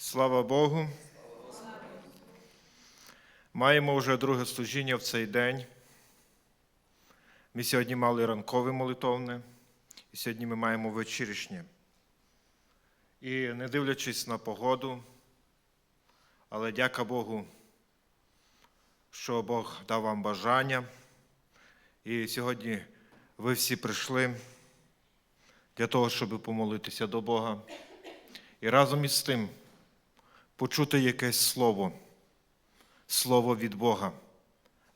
Слава Богу. Маємо вже друге служіння в цей день. Ми сьогодні мали ранкове молитовне, і сьогодні ми маємо вечірішнє. І не дивлячись на погоду, але дяка Богу, що Бог дав вам бажання. І сьогодні ви всі прийшли для того, щоб помолитися до Бога. І разом із тим почути якесь слово, слово від Бога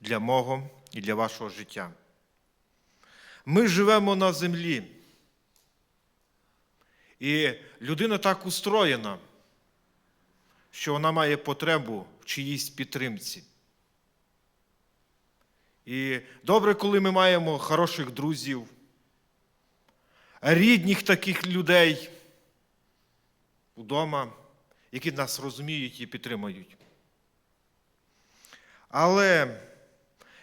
для мого і для вашого життя. Ми живемо на землі. І людина так устроєна, що вона має потребу в чиїсь підтримці. І добре, коли ми маємо хороших друзів, рідних таких людей вдома, які нас розуміють і підтримують. Але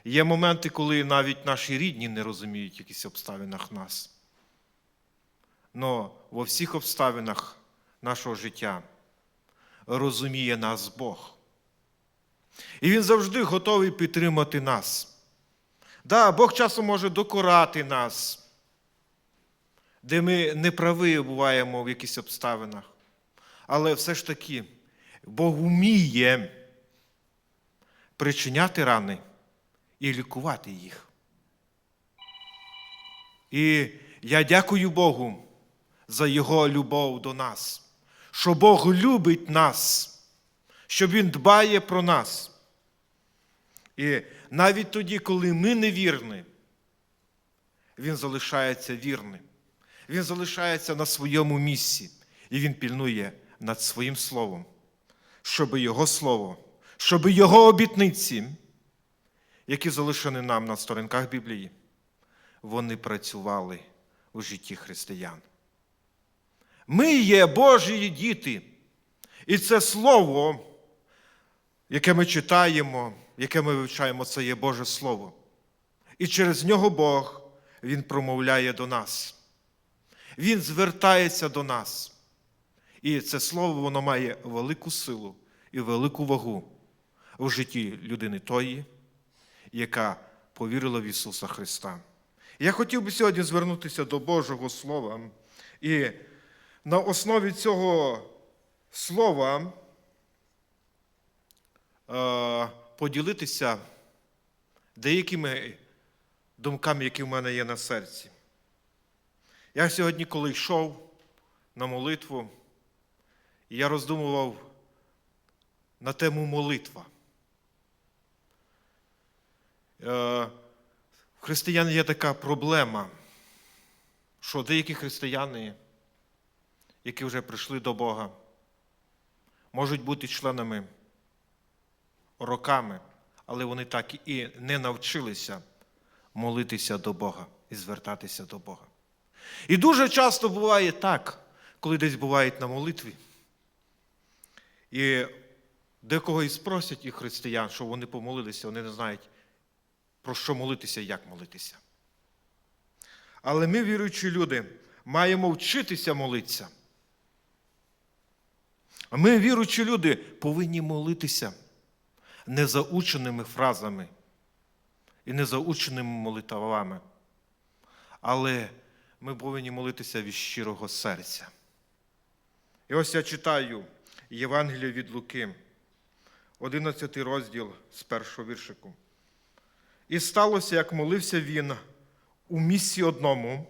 є моменти, коли навіть наші рідні не розуміють в якихось обставинах нас. Но во всіх обставинах нашого життя розуміє нас Бог. І Він завжди готовий підтримати нас. Да, Бог часом може докорати нас, де ми неправі буваємо в якихось обставинах. Але все ж таки Бог вміє причиняти рани і лікувати їх. І я дякую Богу за Його любов до нас, що Бог любить нас, що Він дбає про нас. І навіть тоді, коли ми невірні, Він залишається вірним. Він залишається на своєму місці, і Він пільнує над своїм словом, щоб Його слово, щоб Його обітниці, які залишені нам на сторінках Біблії, вони працювали у житті християн. Ми є Божі діти, і це слово, яке ми читаємо, яке ми вивчаємо, це є Боже Слово. І через нього Бог Він промовляє до нас. Він звертається до нас. І це слово воно має велику силу і велику вагу у житті людини тої, яка повірила в Ісуса Христа. Я хотів би сьогодні звернутися до Божого Слова і на основі цього слова е, поділитися деякими думками, які в мене є на серці. Я сьогодні, коли йшов на молитву, я роздумував на тему молитва. Е, В християн є така проблема, що деякі християни, які вже прийшли до Бога, можуть бути членами роками, але вони так і не навчилися молитися до Бога і звертатися до Бога. І дуже часто буває так, коли десь бувають на молитві. І декого і спросять і християн, що вони помолилися, вони не знають, про що молитися і як молитися. Але ми, віруючі люди, маємо вчитися молитися. Ми, віруючі люди, повинні молитися незаученими фразами і незаученими молитвами. Але ми повинні молитися від щирого серця. І ось я читаю Євангелія від Луки, 11 розділ з першого віршику. І сталося, як молився він у місці одному,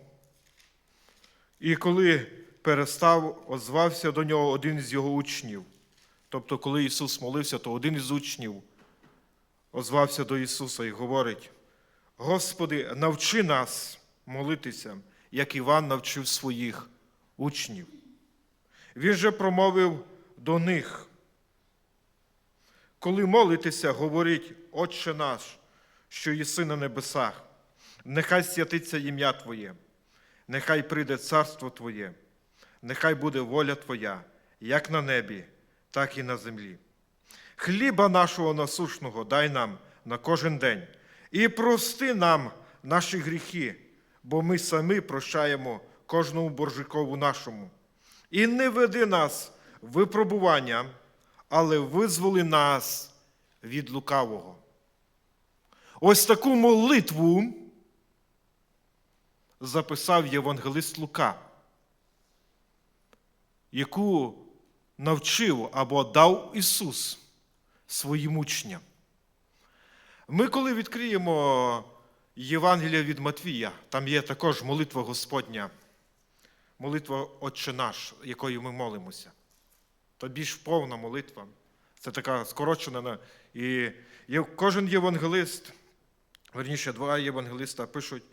і коли перестав, озвався до нього один з його учнів. Тобто, коли Ісус молився, то один із учнів озвався до Ісуса і говорить: Господи, навчи нас молитися, як Іван навчив своїх учнів. Він же промовив до них. Коли молитеся, говоріть, Отче наш, що єси на небесах, нехай святиться ім'я Твоє, нехай прийде царство Твоє, нехай буде воля Твоя, як на небі, так і на землі. Хліба нашого насушного дай нам на кожен день, і прости нам наші гріхи, бо ми самі прощаємо кожному боржикову нашому. І не веди нас випробування, але визволи нас від лукавого. Ось таку молитву записав євангелист Лука, яку навчив або дав Ісус своїм учням. Ми, коли відкриємо Євангелія від Матвія, там є також молитва Господня, молитва Отче наш, якою ми молимося. То більш повна молитва. Це така скорочена. І кожен євангелист, верніше, два євангелиста пишуть,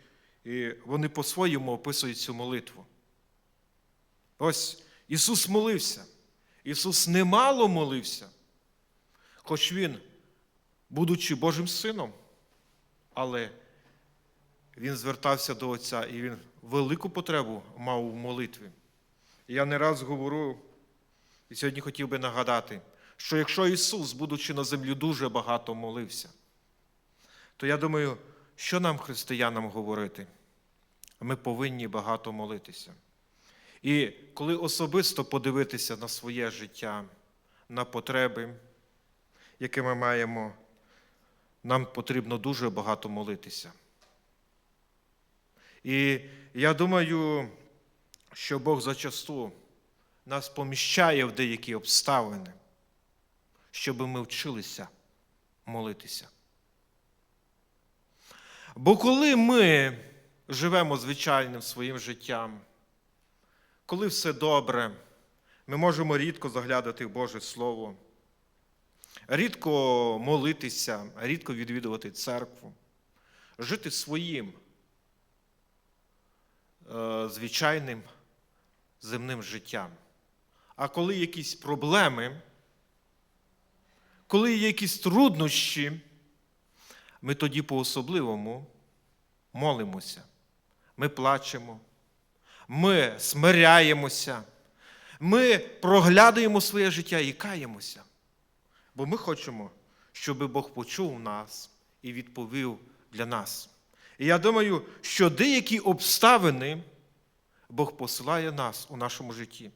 і вони по-своєму описують цю молитву. Ось Ісус молився. Ісус немало молився, хоч Він, будучи Божим Сином, але Він звертався до Отця і Він велику потребу мав у молитві. Я не раз говорю, і сьогодні хотів би нагадати, що якщо Ісус, будучи на землі, дуже багато молився, то я думаю, що нам, християнам, говорити? Ми повинні багато молитися. І коли особисто подивитися на своє життя, на потреби, які ми маємо, нам потрібно дуже багато молитися. І я думаю, що Бог зачасту нас поміщає в деякі обставини, щоб ми вчилися молитися. Бо коли ми живемо звичайним своїм життям, коли все добре, ми можемо рідко заглядати в Боже Слово, рідко молитися, рідко відвідувати церкву, жити своїм е, звичайним земним життям. А коли якісь проблеми, коли є якісь труднощі, ми тоді по-особливому молимося, ми плачемо, ми смиряємося, ми проглядаємо своє життя і каємося. Бо ми хочемо, щоб Бог почув нас і відповів для нас. І я думаю, що деякі обставини Бог посилає нас у нашому житті.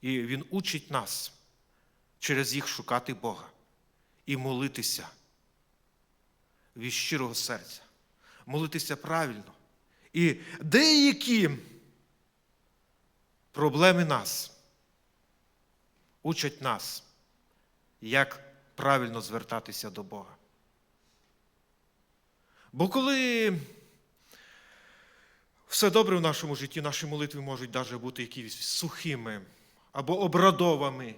І Він учить нас через їх шукати Бога і молитися від щирого серця, молитися правильно. І деякі проблеми нас учать нас, як правильно звертатися до Бога. Бо коли все добре в нашому житті, наші молитви можуть навіть бути якісь сухими, або обрадованими,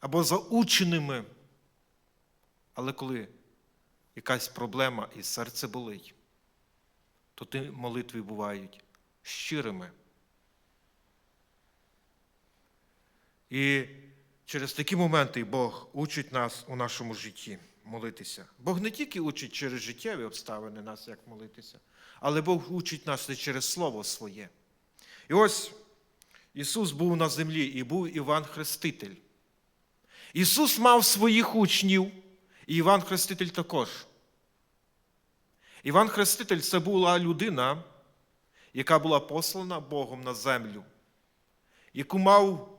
або заученими. Але коли якась проблема і серце болить, то ті молитви бувають щирими. І через такі моменти Бог учить нас у нашому житті молитися. Бог не тільки учить через життєві обставини нас, як молитися, але Бог учить нас і через Слово своє. І ось Ісус був на землі і був Іван Хреститель. Ісус мав своїх учнів, і Іван Хреститель також. Іван Хреститель це була людина, яка була послана Богом на землю, яку мав,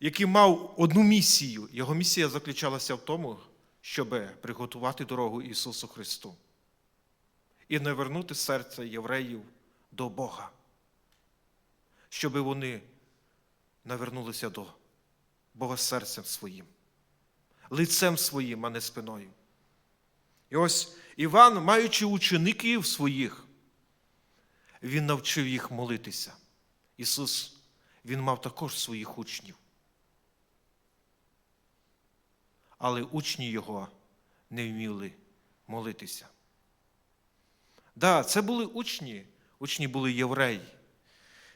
який мав одну місію. Його місія заключалася в тому, щоб приготувати дорогу Ісусу Христу і навернути серце євреїв до Бога, щоб вони навернулися до Бога серцем своїм, лицем своїм, а не спиною. І ось Іван, маючи учеників своїх, він навчив їх молитися. Ісус, Він мав також своїх учнів. Але учні Його не вміли молитися. Да, це були учні, учні були євреї.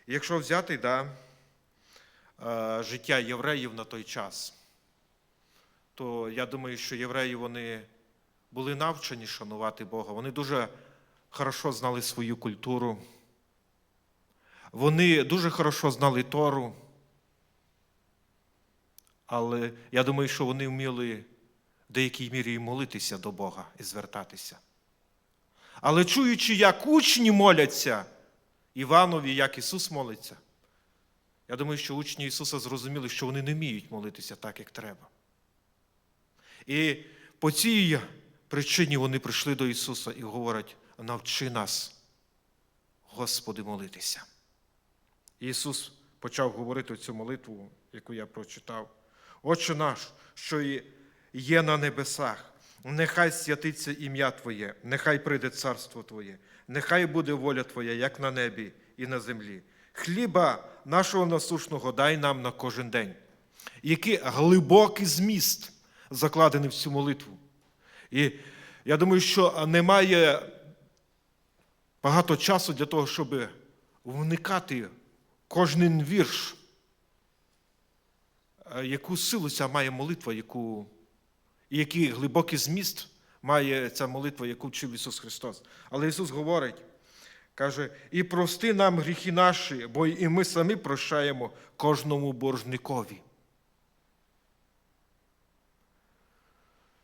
Якщо взяти да, е, життя євреїв на той час, то я думаю, що євреї вони були навчені шанувати Бога. Вони дуже хорошо знали свою культуру. Вони дуже хорошо знали Тору. Але я думаю, що вони вміли в деякій мірі і молитися до Бога і звертатися. Але чуючи, як учні моляться Іванові, як Ісус молиться, Я думаю, що учні Ісуса зрозуміли, що вони не вміють молитися так, як треба. І по цій причині вони прийшли до Ісуса і говорять: навчи нас, Господи, молитися. Ісус почав говорити цю молитву, яку я прочитав. Отче наш, що є на небесах, нехай святиться ім'я Твоє, нехай прийде царство Твоє, нехай буде воля Твоя, як на небі і на землі. Хліба нашого насушного дай нам на кожен день. Який глибокий зміст закладений в цю молитву. І я думаю, що немає багато часу для того, щоб вникати кожен вірш, е, яку силу ця має молитва, яку, і який глибокий зміст має ця молитва, яку вчив Ісус Христос. Але Ісус говорить, каже, і прости нам гріхи наші, бо і ми самі прощаємо кожному боржникові.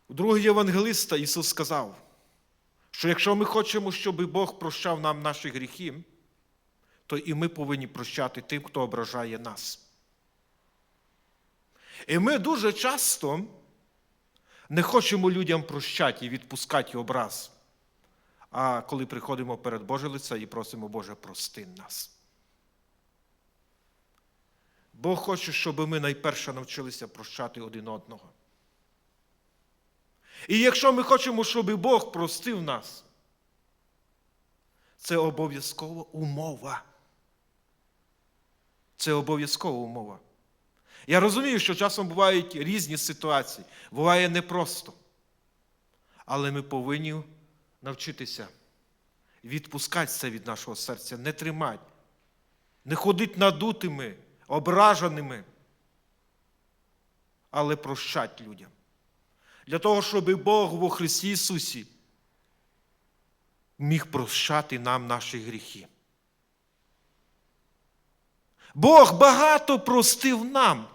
У другого Євангелиста Ісус сказав, що якщо ми хочемо, щоб Бог прощав нам наші гріхи, то і ми повинні прощати тим, хто ображає нас. І ми дуже часто не хочемо людям прощати і відпускати образ. А коли приходимо перед Боже лице і просимо, Боже, прости нас. Бог хоче, щоб ми найперше навчилися прощати один одного. І якщо ми хочемо, щоб Бог простив нас, це обов'язкова умова. Це обов'язкова умова. Я розумію, що часом бувають різні ситуації, буває непросто. Але ми повинні навчитися відпускати це від нашого серця, не тримати, не ходити надутими, ображеними, але прощати людям. Для того, щоб Бог во Христі Ісусі міг прощати нам наші гріхи. Бог багато простив нам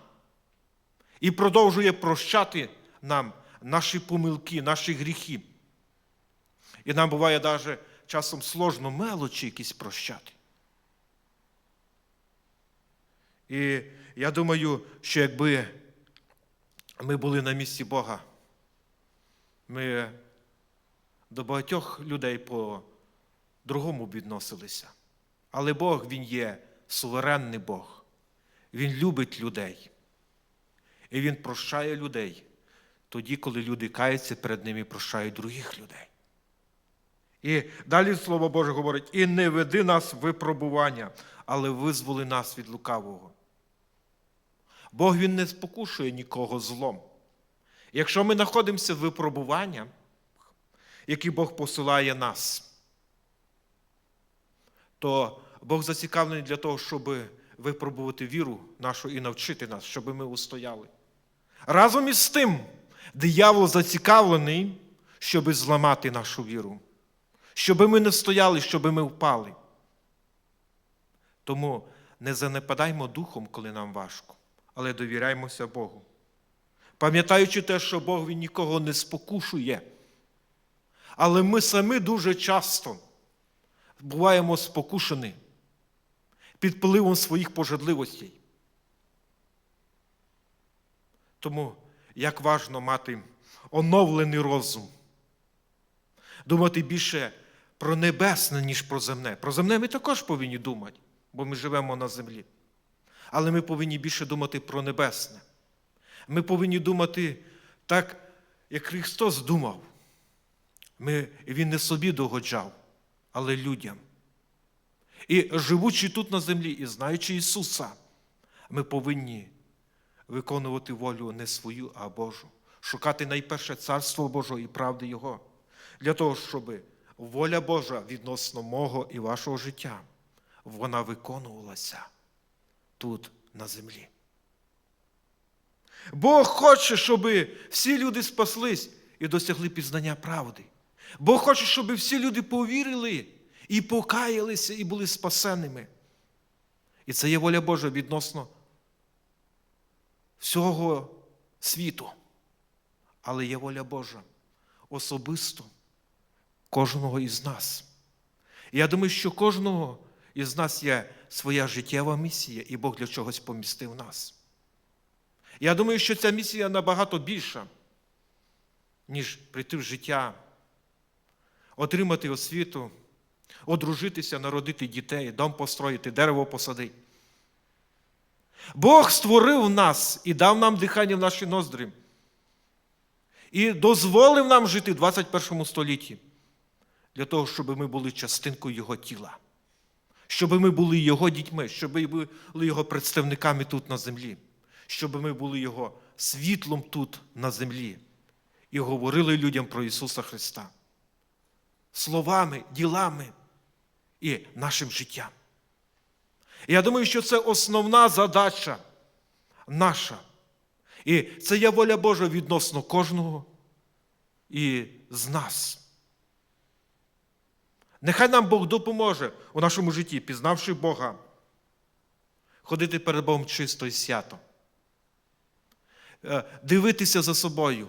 і продовжує прощати нам наші помилки, наші гріхи. І нам буває навіть часом сложно мелочі якісь прощати. І я думаю, що якби ми були на місці Бога, ми до багатьох людей по-другому відносилися. Але Бог Він є суверенний Бог. Він любить людей. І Він прощає людей тоді, коли люди каються перед ним і прощають других людей. І далі Слово Боже говорить: і не веди нас в випробування, але визволи нас від лукавого. Бог Він не спокушує нікого злом. Якщо ми знаходимося в випробуванні, які Бог посилає нас, то Бог зацікавлений для того, щоб випробувати віру нашу і навчити нас, щоб ми устояли. Разом із тим, диявол зацікавлений, щоб зламати нашу віру, щоб ми не стояли, щоб ми впали. Тому не занепадаймо духом, коли нам важко, але довіряймося Богу. Пам'ятаючи те, що Бог він нікого не спокушує. Але ми самі дуже часто буваємо спокушені під впливом своїх пожадливостей. Тому як важно мати оновлений розум, думати більше про небесне, ніж про земне. Про земне ми також повинні думати, бо ми живемо на землі. Але ми повинні більше думати про небесне. Ми повинні думати так, як Христос думав. Ми, Він не собі догоджав, але людям. І живучи тут на землі і знаючи Ісуса, ми повинні виконувати волю не свою, а Божу, шукати найперше Царство Божого і правди Його, для того, щоб воля Божа відносно мого і вашого життя, вона виконувалася тут на землі. Бог хоче, щоб всі люди спаслись і досягли пізнання правди. Бог хоче, щоб всі люди повірили і покаялися, і були спасеними. І це є воля Божа відносно всього світу. Але є воля Божа особисто кожного із нас. І я думаю, що кожного і з нас є своя життєва місія, і Бог для чогось помістив нас. Я думаю, що ця місія набагато більша, ніж прийти в життя, отримати освіту, одружитися, народити дітей, дом построїти, дерево посадити. Бог створив нас і дав нам дихання в наші ноздрі. І дозволив нам жити в 21 столітті для того, щоб ми були частинкою Його тіла, щоб ми були Його дітьми, щоб ми були Його представниками тут на землі, щоб ми були Його світлом тут на землі. І говорили людям про Ісуса Христа. Словами, ділами і нашим життям. І я думаю, що це основна задача наша. І це є воля Божа відносно кожного і з нас. Нехай нам Бог допоможе у нашому житті, пізнавши Бога, ходити перед Богом чисто і свято, Е, дивитися за собою,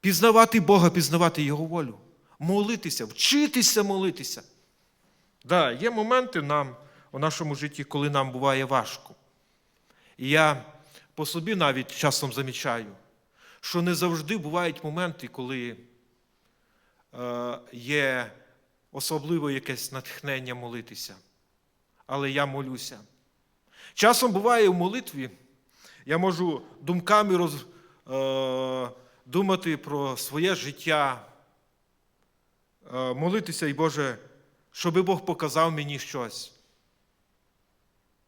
пізнавати Бога, пізнавати Його волю, молитися, вчитися молитися. Да, є моменти нам у нашому житті, коли нам буває важко. І я по собі навіть часом замічаю, що не завжди бувають моменти, коли е, є особливо якесь натхнення молитися. Але я молюся. Часом буває в молитві, я можу думками роз, е, думати про своє життя, молитися, і Боже, щоб Бог показав мені щось.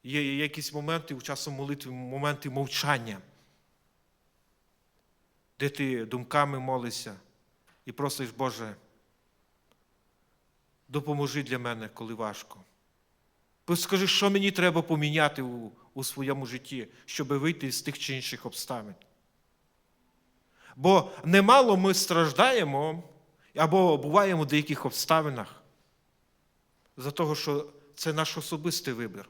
Є якісь моменти у часу молитви, моменти мовчання, де ти думками молишся і просиш, Боже, допоможи для мене, коли важко. Скажи, що мені треба поміняти у, у своєму житті, щоб вийти з тих чи інших обставин. Бо немало ми страждаємо або буваємо в деяких обставинах за того, що це наш особистий вибір.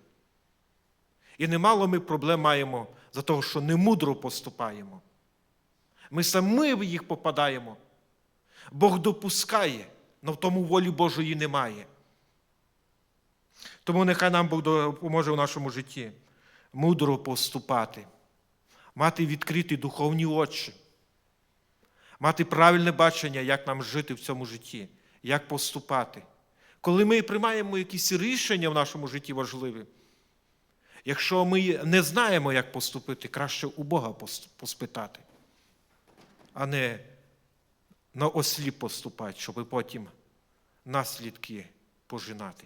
І немало ми проблем маємо за того, що немудро поступаємо. Ми самі в їх попадаємо. Бог допускає, але в тому волі Божої немає. Тому нехай нам Бог допоможе в нашому житті мудро поступати, мати відкриті духовні очі, мати правильне бачення, як нам жити в цьому житті, як поступати. Коли ми приймаємо якісь рішення в нашому житті важливі, якщо ми не знаємо, як поступити, краще у Бога поспитати, а не на осліп поступати, щоб потім наслідки пожинати.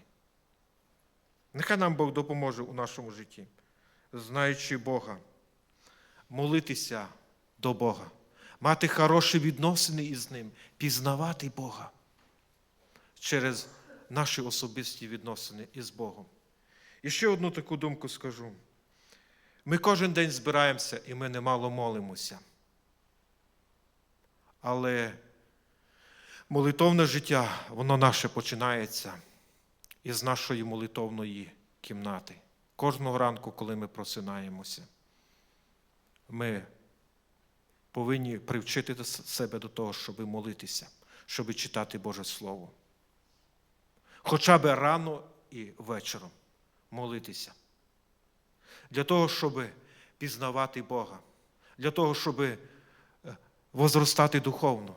Нехай нам Бог допоможе у нашому житті, знаючи Бога, молитися до Бога, мати хороші відносини із Ним, пізнавати Бога через наші особисті відносини із Богом. І ще одну таку думку скажу. Ми кожен день збираємося і ми немало молимося. Але молитовне життя, воно наше починається із нашої молитовної кімнати. Кожного ранку, коли ми просинаємося, ми повинні привчити себе до того, щоб молитися, щоб читати Боже Слово. Хоча б рано і вечором молитися. Для того, щоб пізнавати Бога, для того, щоб возростати духовно.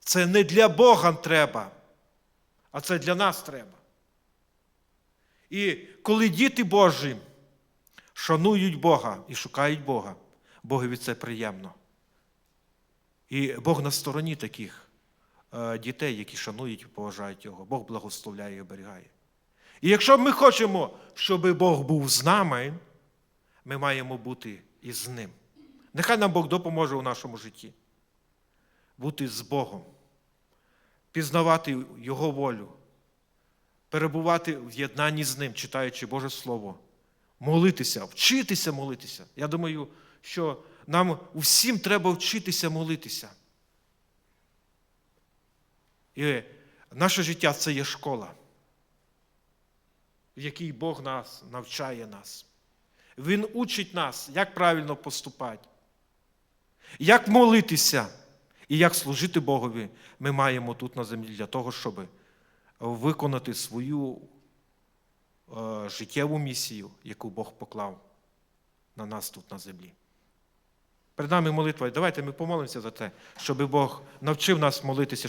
Це не для Бога треба, а це для нас треба. І коли діти Божі шанують Бога і шукають Бога, Богові це приємно. І Бог на стороні таких е, дітей, які шанують і поважають Його. Бог благословляє і оберігає. І якщо ми хочемо, щоб Бог був з нами, ми маємо бути і з Ним. Нехай нам Бог допоможе у нашому житті. Бути з Богом, пізнавати Його волю, перебувати в єднанні з Ним, читаючи Боже Слово, молитися, вчитися молитися. Я думаю, що нам усім треба вчитися молитися. І наше життя це є школа, в якій Бог нас навчає нас. Він учить нас, як правильно поступати, як молитися і як служити Богові ми маємо тут на землі для того, щоб виконати свою життєву місію, яку Бог поклав на нас тут на землі. Перед нами молитва. Давайте ми помолимося за те, щоб Бог навчив нас молитися.